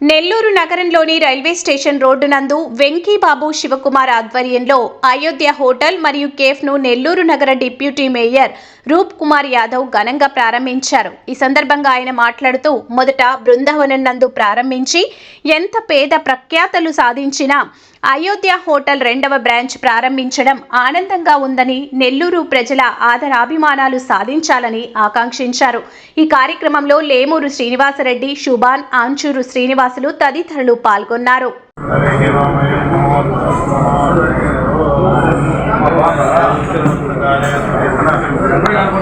నెల్లూరు నగరంలోని railway station road నందు వెంకీబాబు శివకుమార్ ఆధ్వర్యంలో అయోధ్య హోటల్ మరియు కేఫ్ను నెల్లూరు నగర డిప్యూటీ మేయర్ రూప్ కుమార్ యాదవ్ ఘనంగా ప్రారంభించారు. ఈ సందర్భంగా ఆయన మాట్లాడుతూ మొదట బృందావనం నందు ప్రారంభించి ఎంత పేద ప్రఖ్యాతలు సాధించినా అయోధ్య హోటల్ రెండవ బ్రాంచ్ ప్రారంభించడం ఆనందంగా ఉందని నెల్లూరు ప్రజల ఆదరాభిమానాలు సాధించాలని ఆకాంక్షించారు. ఈ కార్యక్రమంలో లేమూరు శ్రీనివాసరెడ్డి శుభాన్ ఆంచూరు శ్రీనివాసులు తదితరులు పాల్గొన్నారు.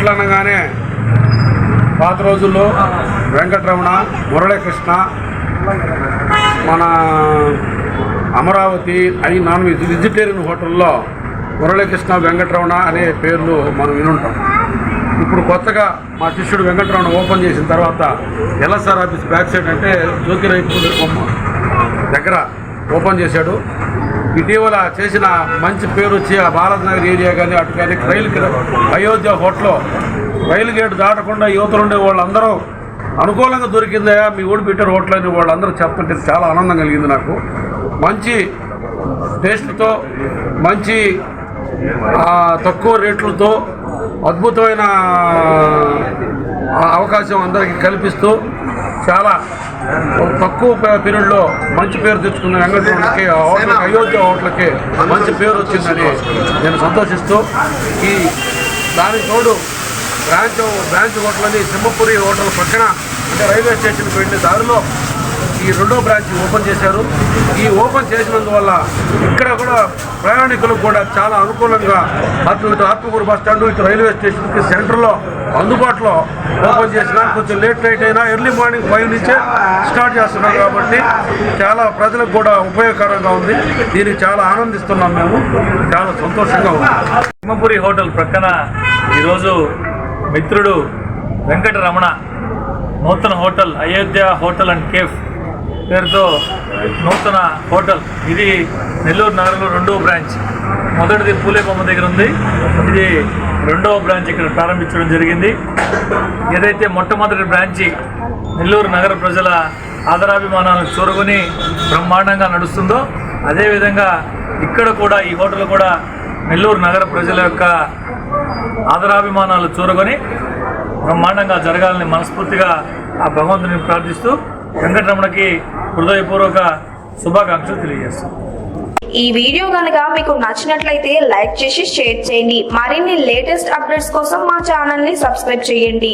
హోటల్ అనగానే పాత రోజుల్లో వెంకటరమణ మురళీకృష్ణ మన అమరావతి అయి నాన్ వెజ్ వెజిటేరియన్ హోటల్లో మురళీకృష్ణ వెంకటరమణ అనే పేర్లు మనం వినుంటాం. ఇప్పుడు కొత్తగా మా శిష్యుడు వెంకటరమణ ఓపెన్ చేసిన తర్వాత ఎల్ఎస్ఆర్ ఆఫీస్ బ్యాక్ సైడ్ అంటే జ్యోతిరైపు బొమ్మ దగ్గర ఓపెన్ చేశాడు. ఇటీవల చేసిన మంచి పేరు వచ్చి ఆ భారత్ నగర్ ఏరియా కానీ అటు కానీ రైలు అయోధ్య హోటల్లో రైలు గేటు దాటకుండా యువతలు ఉండే వాళ్ళందరూ అనుకూలంగా దొరికిందా మీ ఊడి పెట్టారు హోటల్ అని వాళ్ళందరూ చెప్పంటే చాలా ఆనందం కలిగింది నాకు. మంచి టేస్ట్తో మంచి తక్కువ రేట్లతో అద్భుతమైన అవకాశం అందరికీ కల్పిస్తూ చాలా తక్కువ పే- పీరియడ్లో మంచి పేరు తెచ్చుకున్న వెంకటరమణకి హోటల్కి అయోధ్య హోటల్కి మంచి పేరు వచ్చిందని నేను సంతోషిస్తూ ఈ దానికి తోడు బ్రాంచ్ బ్రాంచ్ హోటల్ అని సింహపురి హోటల్ పక్కన అంటే రైల్వే స్టేషన్కి వెళ్ళిన దారిలో ఈ రెండో బ్రాంచ్ ఓపెన్ చేశారు. ఈ ఓపెన్ చేసినందువల్ల ఇక్కడ కూడా ప్రయాణికులకు కూడా చాలా అనుకూలంగా అటు ఇటు ఆత్మకూరు బస్ స్టాండ్ ఇటు రైల్వే స్టేషన్కి సెంటర్లో అందుబాటులో ఓపెన్ చేసినా కొంచెం లేట్ నైట్ అయినా ఎర్లీ మార్నింగ్ ఫైవ్ నుంచే స్టార్ట్ చేస్తున్నాం కాబట్టి చాలా ప్రజలకు కూడా ఉపయోగకరంగా ఉంది. దీనికి చాలా ఆనందిస్తున్నాం మేము. చాలా సంతోషంగా ఉంది. సింహపురి హోటల్ ప్రక్కన ఈరోజు మిత్రుడు వెంకటరమణ నూతన hotel Ayodhya hotel and cafe పేరుతో నూతన హోటల్. ఇది నెల్లూరు నగరంలో రెండవ బ్రాంచ్. మొదటిది పూలే బొమ్మ దగ్గర ఉంది. ఇది రెండవ బ్రాంచ్ ఇక్కడ ప్రారంభించడం జరిగింది. ఏదైతే మొట్టమొదటి బ్రాంచి నెల్లూరు నగర ప్రజల ఆదరాభిమానాలను చూరుకొని బ్రహ్మాండంగా నడుస్తుందో అదేవిధంగా ఇక్కడ కూడా ఈ హోటల్ కూడా నెల్లూరు నగర ప్రజల యొక్క ఆదరాభిమానాలు చూరగొని బ్రహ్మాండంగా జరగాలని మనస్ఫూర్తిగా ఆ భగవంతుని ప్రార్థిస్తూ వెంకటరమణకి హృదయపూర్వక శుభాకాంక్షలు తెలియజేస్తాం. ఈ వీడియో కనుక మీకు నచ్చినట్లయితే లైక్ చేసి షేర్ చేయండి. మరిన్ని లేటెస్ట్ అప్డేట్స్ కోసం మా ఛానల్ని సబ్స్క్రైబ్ చేయండి.